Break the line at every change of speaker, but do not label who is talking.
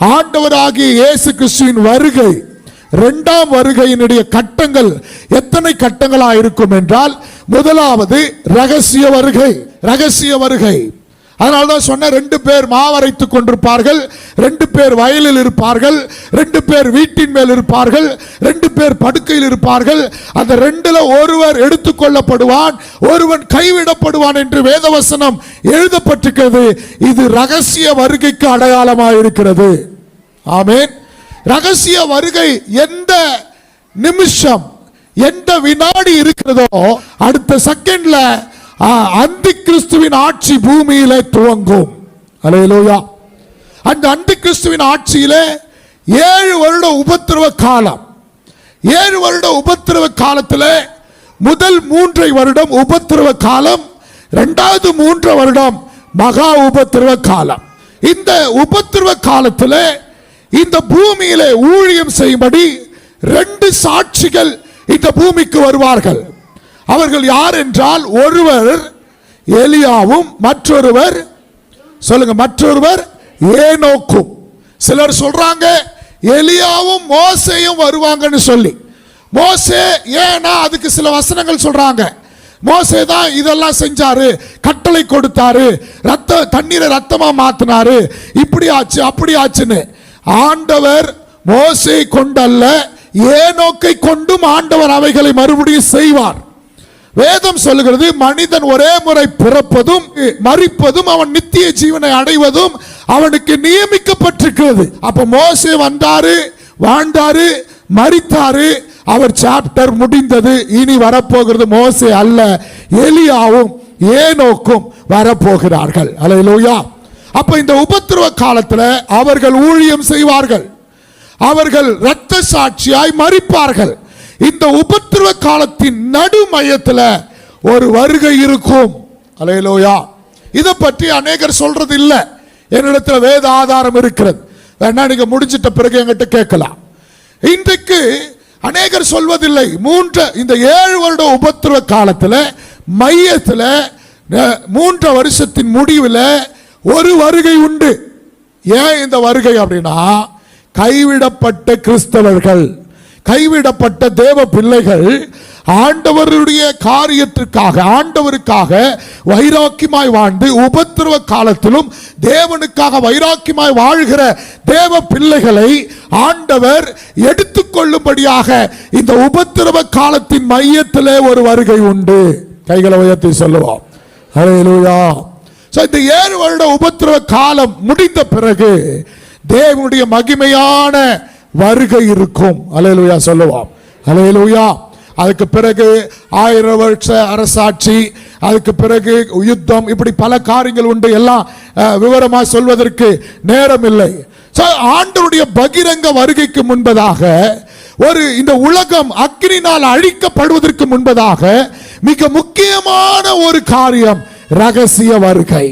ஆண்டவராகிய இயேசு கிறிஸ்துவின் வருகை இரண்டாம் வருகையினுடைய கட்டங்கள் எத்தனை கட்டங்களா இருக்கும் என்றால் முதலாவது ரகசிய வருகை ரகசிய வருகை. அதனால்தான் சொன்ன ரெண்டு பேர் மாவரைத்துக் கொண்டிருப்பார்கள் ரெண்டு பேர் வயலில் இருப்பார்கள் ரெண்டு பேர் வீட்டின் மேல் இருப்பார்கள் ரெண்டு பேர் படுக்கையில் இருப்பார்கள். அந்த ரெண்டுல ஒருவர் எடுத்துக்கொள்ளப்படுவான் ஒருவன் கைவிடப்படுவான் என்று வேதவசனம் எழுதப்பட்டிருக்கிறது. இது ரகசிய வருகைக்கு அடையாளமாக இருக்கிறது ஆமேன். ரகசிய வருகை எந்த நிமிஷம் எந்த வினாடி இருக்கிறதோ அடுத்த செகண்ட்ல அந்தி கிறிஸ்துவின் ஆட்சி பூமியில துவங்கும். அலையலோயா அந்த அந்தி கிறிஸ்துவின் ஆட்சியில ஏழு வருட உபத்திரவ காலம். ஏழு வருட உபத்திரவ காலத்தில் முதல் மூன்றை வருடம் உபத்திரவ காலம் இரண்டாவது மூன்று வருடம் மகா உபத்திரவ காலம். இந்த உபத்திரவ காலத்தில் இந்த பூமியிலே ஊழியம் செய்யும்படி ரெண்டு சாட்சிகள் இந்த பூமிக்கு வருவார்கள். அவர்கள் யார் என்றால் ஒருவர் எலியாவும் மற்றொருவர் சொல்லுங்க மற்றொருவர் ஏனோக்கும். சிலர் சொல்றாங்க எலியாவும் மோசையும் வருவாங்கன்னு சொல்லி. மோசே ஏன்னா அதுக்கு சில வசனங்கள் சொல்றாங்க. மோசே தான் இதெல்லாம் செஞ்சாரு கட்டளை கொடுத்தாரு ரத்த தண்ணீரை ரத்தமா மாத்தினாரு. இப்படி ஆச்சு அப்படி ஆச்சுன்னு. ஆண்டவர் மோசை கொண்டல்ல ஏனோக்கை கொண்டும் ஆண்டவர் அவைகளை மறுபடியும் செய்வார். வேதம் சொல்லுகிறது மனிதன் ஒரே முறை பிறப்பதும் மறிப்பதும் அவன் நித்திய ஜீவனை அடைவதும் அவனுக்கு நியமிக்கப்பட்டிருக்கிறது. அப்ப மோசே வந்தாரு வாழ்ந்தாரு மறித்தாரு அவர் சாப்டர் முடிந்தது இனி வரப்போகிறது மோசே அல்ல எலியாவும் ஏனோக்கும் வரப்போகிறார்கள். அலையிலோயா அப்ப இந்த உபத்திரவ காலத்துல அவர்கள் ஊழியம் செய்வார்கள் அவர்கள் இரத்த சாட்சியாய் மறிப்பார்கள் இந்த உபத்திரவ காலத்தின் நடு மையத்தில் ஒரு வருகை இருக்கும். அலையலோயா. இதை பற்றி அநேகர் சொல்றது இல்லை என்னிடத்தில் வேத ஆதாரம் இருக்கிறது. வேணா நீங்க முடிஞ்சிட்ட பிறகு என்கிட்ட கேட்கலாம். இன்றைக்கு அநேகர் சொல்வதில்லை. மூன்று இந்த ஏழு வருட உபத்திரவ காலத்தில் மையத்தில் மூன்று வருஷத்தின் முடிவில் ஒரு வருகை உண்டு. ஏன் இந்த வருகை அப்படின்னா கைவிடப்பட்ட கிறிஸ்தவர்கள். கைவிடப்பட்ட தேவ பிள்ளைகள் ஆண்டவருடைய காரியத்திற்காக ஆண்டவருக்காக வைராக்கியமாய் வாழ்ந்து உபத்திரவ காலத்திலும் தேவனுக்காக வைராக்கியமாய் வாழ்கிற தேவ பிள்ளைகளை ஆண்டவர் எடுத்துக்கொள்ளும்படியாக இந்த உபத்திரவ காலத்தின் மையத்திலே ஒரு வருகை உண்டு. கைகளை உயர்த்தி சொல்லுவோம் ஹalleluya இந்த ஏழு வருட உபத்திரவ காலம் முடிந்த பிறகு தேவனுடைய மகிமையான வருகை இருக்கும். அலையலுயா சொல்லுவோம் அலையலுயா. அதுக்கு பிறகு ஆயிரம் வருஷ அரசாட்சி அதுக்கு பிறகு யுத்தம் இப்படி பல காரியங்கள் உண்டு. எல்லாம் விவரமாக விவரமா சொல்வதற்கு நேரம் இல்லை ஆண்டருடைய பகிரங்க வருகைக்கு முன்பதாக ஒரு இந்த உலகம் அக்னினால் அழிக்கப்படுவதற்கு முன்பதாக மிக முக்கியமான ஒரு காரியம் ரகசிய வருகை.